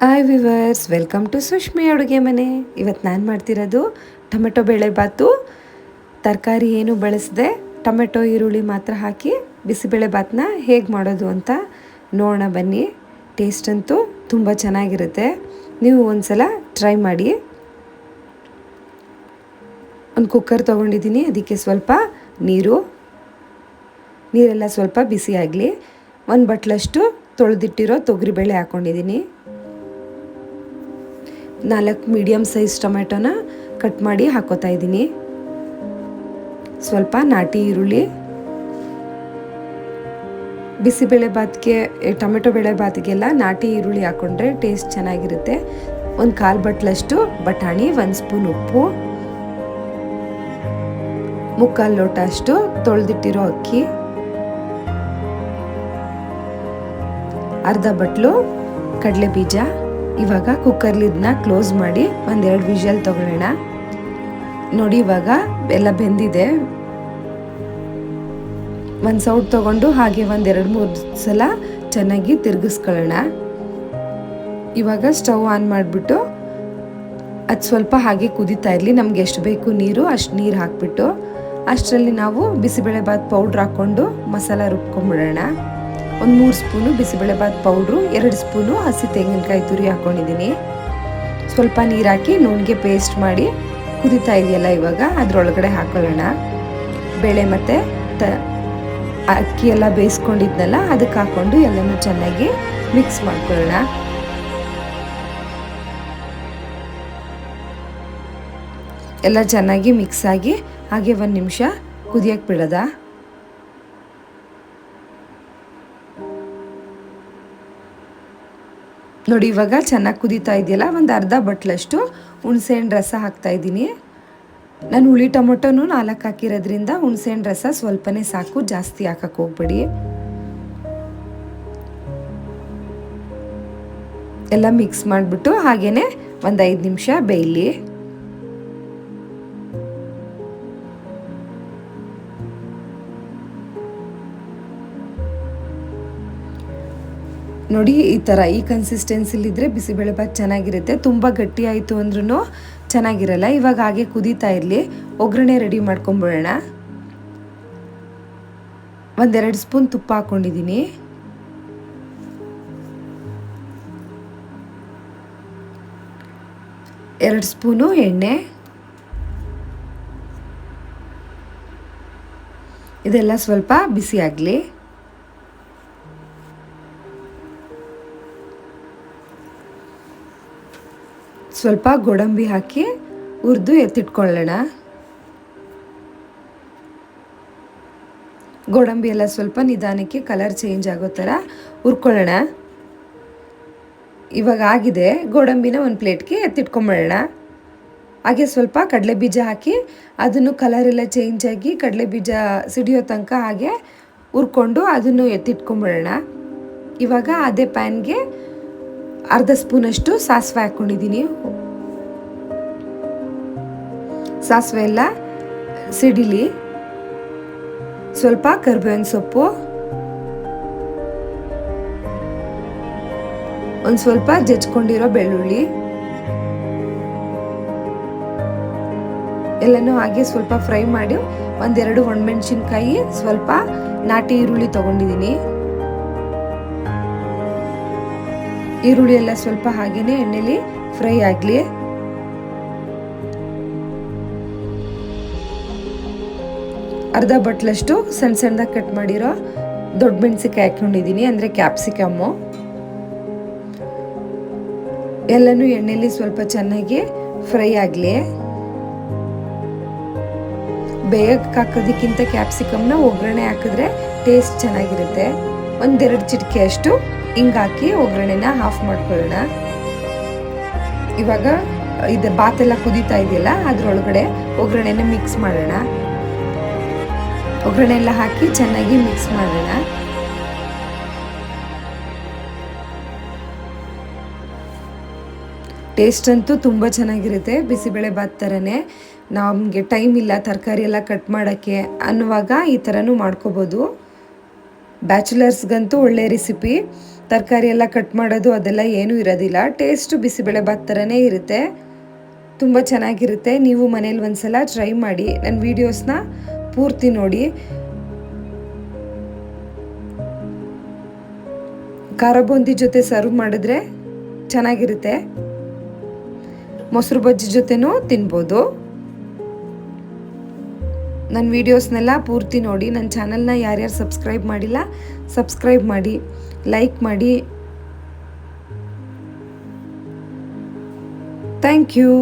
Hi viewers welcome to Sushmi ಅಡುಗೆ ಮನೆ ಇವತ್ತು ನಾನು ಮಾಡ್ತಿರೋದು ಟೊಮೆಟೊ ಬೇಳೆ ಬಾತು ತರಕಾರಿ ಏನು ಬಳಸದೆ ಟೊಮೆಟೊ ಈರುಳ್ಳಿ ಮಾತ್ರ ಹಾಕಿ ಬಿಸಿಬೇಳೆ ಬಾತನ್ನ ಹೇಗೆ ಮಾಡೋದು ಅಂತ ನೋಡೋಣ ಬನ್ನಿ ಟೇಸ್ಟ್ ಅಂತೂ ತುಂಬ ಚೆನ್ನಾಗಿರುತ್ತೆ ನೀವು ಒಂದ್ಸಲ ಟ್ರೈ ಮಾಡಿ ಒಂದು ಕುಕ್ಕರ್ ತೊಗೊಂಡಿದ್ದೀನಿ ಅದಕ್ಕೆ ಸ್ವಲ್ಪ ನೀರು ನೀರೆಲ್ಲ ಸ್ವಲ್ಪ ಬಿಸಿ ಆಗಲಿ ಒಂದು ಬಟ್ಲಷ್ಟು ತೊಳೆದಿಟ್ಟಿರೋ ತೊಗರಿಬೇಳೆ ಹಾಕ್ಕೊಂಡಿದ್ದೀನಿ ನಾಲ್ಕು ಮೀಡಿಯಮ್ ಸೈಜ್ ಟೊಮೆಟೊನ ಕಟ್ ಮಾಡಿ ಹಾಕೋತಾ ಇದ್ದೀನಿ. ಸ್ವಲ್ಪ ನಾಟಿ ಈರುಳ್ಳಿ. ಬಿಸಿಬೇಳೆ ಬಾತ್ಗೆ ಟೊಮೆಟೊ ಬೇಳೆ ಬಾತಿಗೆಲ್ಲ ನಾಟಿ ಈರುಳ್ಳಿ ಹಾಕ್ಕೊಂಡ್ರೆ ಟೇಸ್ಟ್ ಚೆನ್ನಾಗಿರುತ್ತೆ. ಒಂದು ಕಾಲು ಬಟ್ಲಷ್ಟು ಬಟಾಣಿ, ಒಂದು ಸ್ಪೂನ್ ಉಪ್ಪು. ಮುಕ್ಕಾಲು ಲೋಟ ಅಷ್ಟು ತೊಳೆದಿಟ್ಟಿರೋ ಅಕ್ಕಿ. ಅರ್ಧ ಬಟ್ಲು ಕಡಲೆ ಬೀಜ ಇವಾಗ ಕುಕ್ಕರ್ ಲಿಡ್ನ ಕ್ಲೋಸ್ ಮಾಡಿ ಒಂದೆರಡು ವಿಷಲ್ ತಗೊಳ್ಳೋಣ. ನೋಡಿ ಇವಾಗ ಎಲ್ಲ ಬೆಂದಿದೆ. ಒಂದು ಸೌಟ್ ತಗೊಂಡು ಹಾಗೆ ಒಂದೆರಡು ಮೂರು ಸಲ ಚೆನ್ನಾಗಿ ತಿರುಗಿಸ್ಕೊಳ್ಳೋಣ. ಇವಾಗ ಸ್ಟವ್ ಆನ್ ಮಾಡಿಬಿಟ್ಟು ಅದು ಸ್ವಲ್ಪ ಹಾಗೆ ಕುದೀತಾ ಇರಲಿ. ನಮ್ಗೆ ಎಷ್ಟು ಬೇಕು ನೀರು ಅಷ್ಟು ನೀರು ಹಾಕ್ಬಿಟ್ಟು. ಅಷ್ಟರಲ್ಲಿ ನಾವು ಬಿಸಿಬೇಳೆಬಾತ್ ಪೌಡ್ರ್ ಹಾಕ್ಕೊಂಡು ಮಸಾಲ ರುಬ್ಕೊಂಡ್ಬಿಡೋಣ ಒಂದು ಮೂರು ಸ್ಪೂನು ಬಿಸಿಬೇಳೆಬಾತ್ ಪೌಡ್ರು, ಎರಡು ಸ್ಪೂನು ಹಸಿ ತೆಂಗಿನಕಾಯಿ ತುರಿ ಹಾಕ್ಕೊಂಡಿದ್ದೀನಿ ಸ್ವಲ್ಪ ನೀರು ಹಾಕಿ ನುಣ್ಣಗೆ ಪೇಸ್ಟ್ ಮಾಡಿ ಕುದಿತಾ ಇದೆಯಲ್ಲ ಇವಾಗ, ಅದರೊಳಗಡೆ ಹಾಕೊಳ್ಳೋಣ. ಬೇಳೆ ಮತ್ತು ತ ಅಕ್ಕಿ ಎಲ್ಲ ಬೇಯಿಸ್ಕೊಂಡಿದ್ನಲ್ಲ ಅದಕ್ಕೆ ಹಾಕ್ಕೊಂಡು ಎಲ್ಲನೂ ಚೆನ್ನಾಗಿ ಮಿಕ್ಸ್ ಮಾಡ್ಕೊಳ್ಳೋಣ. ಎಲ್ಲ ಚೆನ್ನಾಗಿ ಮಿಕ್ಸ್ ಆಗಿ ಹಾಗೆ ಒಂದು ನಿಮಿಷ ಕುದಿಯಕ್ಕೆ ಬಿಡೋದ? ನೋಡಿ, ಇವಾಗ ಚೆನ್ನಾಗಿ ಕುದೀತಾ ಇದೆಯಲ್ಲ, ಒಂದು ಅರ್ಧ ಬಟ್ಲಷ್ಟು ಹುಣಸೆಹಣ್ಣು ರಸ ಹಾಕ್ತಾ ಇದ್ದೀನಿ. ನಾನು ಹುಳಿ ಟೊಮೊಟೊನು ನಾಲ್ಕು ಹಾಕಿರೋದ್ರಿಂದ ಹುಣಸೆಹಣ್ಣು ರಸ ಸ್ವಲ್ಪನೇ ಸಾಕು, ಜಾಸ್ತಿ ಹಾಕಕ್ಕೆ ಹೋಗ್ಬೇಡಿ. ಎಲ್ಲ ಮಿಕ್ಸ್ ಮಾಡಿಬಿಟ್ಟು ಹಾಗೆಯೇ ಒಂದು ಐದು ನಿಮಿಷ ಬೇಯಲಿ. ನೋಡಿ, ಈ ಥರ ಈ ಕನ್ಸಿಸ್ಟೆನ್ಸಿಲಿದ್ದರೆ ಬಿಸಿಬೇಳೆಬಾತ್ ಚೆನ್ನಾಗಿರುತ್ತೆ. ತುಂಬ ಗಟ್ಟಿ ಆಯಿತು ಅಂದ್ರೂ ಚೆನ್ನಾಗಿರಲ್ಲ. ಇವಾಗ ಹಾಗೆ ಕುದೀತಾ ಇರಲಿ. ಒಗ್ಗರಣೆ ರೆಡಿ ಮಾಡ್ಕೊಂಬಿಡೋಣ. ಒಂದೆರಡು ಸ್ಪೂನ್ ತುಪ್ಪ ಹಾಕ್ಕೊಂಡಿದ್ದೀನಿ ಎರಡು ಸ್ಪೂನು ಎಣ್ಣೆ. ಇದೆಲ್ಲ ಸ್ವಲ್ಪ ಬಿಸಿ ಆಗಲಿ. ಸ್ವಲ್ಪ ಗೋಡಂಬಿ ಹಾಕಿ ಹುರಿದು ಎತ್ತಿಟ್ಕೊಳ್ಳೋಣ. ಗೋಡಂಬಿ ಎಲ್ಲ ಸ್ವಲ್ಪ ನಿಧಾನಕ್ಕೆ ಕಲರ್ ಚೇಂಜ್ ಆಗೋ ಥರ ಹುರ್ಕೊಳ್ಳೋಣ. ಇವಾಗ ಆಗಿದೆ, ಗೋಡಂಬಿನ ಒಂದು ಪ್ಲೇಟ್ಗೆ ಎತ್ತಿಟ್ಕೊಂಬಿಡೋಣ ಹಾಗೆ ಸ್ವಲ್ಪ ಕಡಲೆ ಬೀಜ ಹಾಕಿ ಅದನ್ನು ಕಲರ್ ಎಲ್ಲ ಚೇಂಜ್ ಆಗಿ ಕಡಲೆ ಬೀಜ ಸಿಡಿಯೋ ತನಕ ಹಾಗೆ ಹುರ್ಕೊಂಡು ಅದನ್ನು ಎತ್ತಿಟ್ಕೊಂಬಿಡೋಣ ಇವಾಗ ಅದೇ ಪ್ಯಾನ್ಗೆ ಅರ್ಧ ಸ್ಪೂನಷ್ಟು ಸಾಸಿವೆ ಹಾಕ್ಕೊಂಡಿದ್ದೀನಿ ಸಾಸಿವೆ ಎಲ್ಲ ಸಿಡಿಲಿ. ಸ್ವಲ್ಪ ಕರ್ಬೇವಿನ ಸೊಪ್ಪು. ಒಂದು ಸ್ವಲ್ಪ ಜಜ್ಕೊಂಡಿರೋ ಬೆಳ್ಳುಳ್ಳಿ. ಎಲ್ಲನೂ ಹಾಗೆ ಸ್ವಲ್ಪ ಫ್ರೈ ಮಾಡಿ ಒಂದೆರಡು ಒಣಮೆಣಸಿನ್ಕಾಯಿ, ಸ್ವಲ್ಪ ನಾಟಿ ಈರುಳ್ಳಿ ತಗೊಂಡಿದ್ದೀನಿ. ಈರುಳ್ಳಿ ಎಲ್ಲ ಸ್ವಲ್ಪ ಹಾಗೇನೆ ಎಣ್ಣೆಲಿ ಫ್ರೈ ಆಗಲಿ. ಅರ್ಧ ಬಟ್ಲಷ್ಟು ಸಣ್ಣ ಸಣ್ಣದಾಗಿ ಕಟ್ ಮಾಡಿರೋ ದೊಡ್ಡ ಮೆಣಸಿಕಾಯಿ ಹಾಕೊಂಡಿದ್ದೀನಿ ಅಂದರೆ ಕ್ಯಾಪ್ಸಿಕಮ್ಮು. ಎಲ್ಲನೂ ಎಣ್ಣೆಲಿ ಸ್ವಲ್ಪ ಚೆನ್ನಾಗಿ ಫ್ರೈ ಆಗಲಿ. ಬೇಗ ಹಾಕೋದಕ್ಕಿಂತ ಕ್ಯಾಪ್ಸಿಕಮ್ನ ಒಗ್ಗರಣೆ ಹಾಕಿದ್ರೆ ಟೇಸ್ಟ್ ಚೆನ್ನಾಗಿರುತ್ತೆ. ಒಂದೆರಡು ಚಿಟಿಕೆ ಅಷ್ಟು ಹಿಂಗಾಕಿ ಒಗ್ಗರಣೆನ ಆಫ್ ಮಾಡ್ಕೊಳ್ಳೋಣ. ಇವಾಗ ಇದು ಬಾತೆಲ್ಲ ಕುದೀತಾ ಇದೆಯಲ್ಲ, ಅದರೊಳಗಡೆ ಒಗ್ಗರಣೆನ ಮಿಕ್ಸ್ ಮಾಡೋಣ. ಒಗ್ಗರಣೆ ಎಲ್ಲ ಹಾಕಿ ಚೆನ್ನಾಗಿ ಮಿಕ್ಸ್ ಮಾಡೋಣ. ಟೇಸ್ಟ್ ಅಂತೂ ತುಂಬ ಚೆನ್ನಾಗಿರುತ್ತೆ, ಬಿಸಿಬೇಳೆ ಬಾತ್ ಥರನೇ ನಮಗೆ ಟೈಮ್ ಇಲ್ಲ, ತರಕಾರಿ ಎಲ್ಲ ಕಟ್ ಮಾಡೋಕ್ಕೆ ಅನ್ನುವಾಗ ಈ ಥರನೂ ಮಾಡ್ಕೋಬೋದು. ಬ್ಯಾಚುಲರ್ಸ್ಗಂತೂ ಒಳ್ಳೆ ರೆಸಿಪಿ. ತರಕಾರಿ ಎಲ್ಲ ಕಟ್ ಮಾಡೋದು ಅದೆಲ್ಲ ಏನೂ ಇರೋದಿಲ್ಲ. ಟೇಸ್ಟು ಬಿಸಿಬೇಳೆ ಭಾತ್ ಥರನೇ ಇರುತ್ತೆ. ತುಂಬ ಚೆನ್ನಾಗಿರುತ್ತೆ. ನೀವು ಮನೇಲಿ ಒಂದ್ಸಲ ಟ್ರೈ ಮಾಡಿ. ನನ್ನ ವೀಡಿಯೋಸ್ನ ಪೂರ್ತಿ ನೋಡಿ. ಖಾರ ಬೂಂದಿ ಜೊತೆ ಸರ್ವ್ ಮಾಡಿದ್ರೆ ಚೆನ್ನಾಗಿರುತ್ತೆ. ಮೊಸರು ಬಜ್ಜಿ ಜೊತೆನೂ ತಿನ್ಬೋದು. ನನ್ನ ವೀಡಿಯೋಸ್ನೆಲ್ಲ ಪೂರ್ತಿ ನೋಡಿ. ನನ್ನ ಚಾನಲ್ನ ಯಾರ್ಯಾರು ಸಬ್ಸ್ಕ್ರೈಬ್ ಮಾಡಿಲ್ಲ, ಸಬ್ಸ್ಕ್ರೈಬ್ ಮಾಡಿ, ಲೈಕ್ ಮಾಡಿ. Thank you.